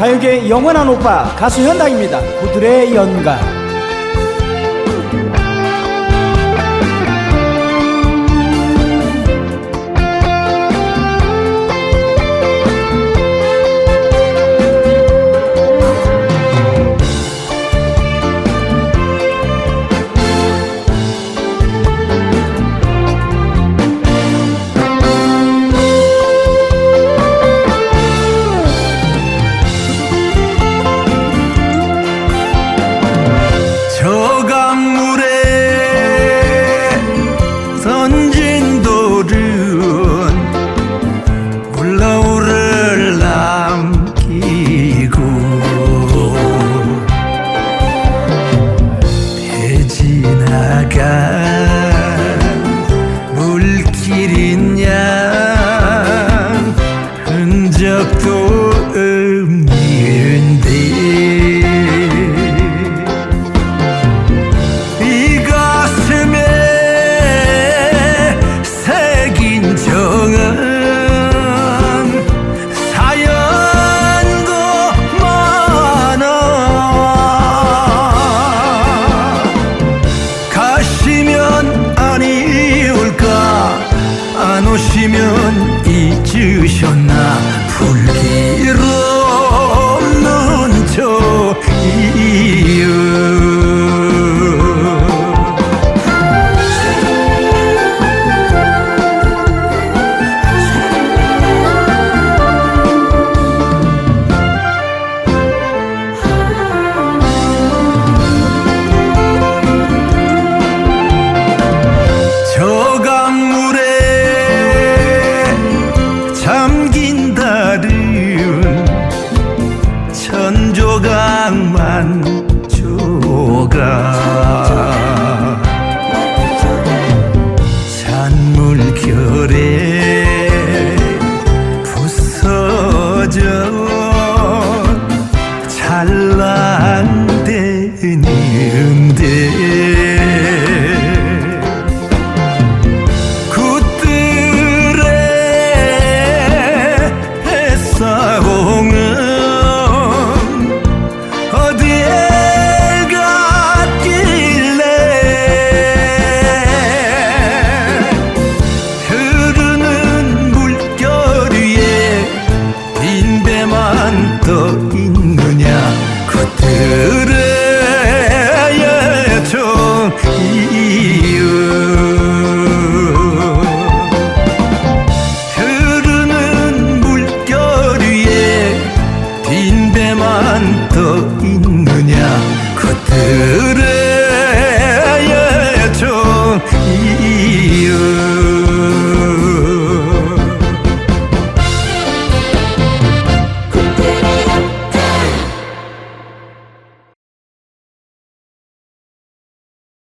가요계 영원한 오빠 가수 현당입니다. 부들의 연가. 던진 돌은 울러울을 남기고 배 지나간 물길인 양 흔적도 안 오시면 잊으셨나 조각 찬물결에 부서져 찬 더 있느냐? 그들의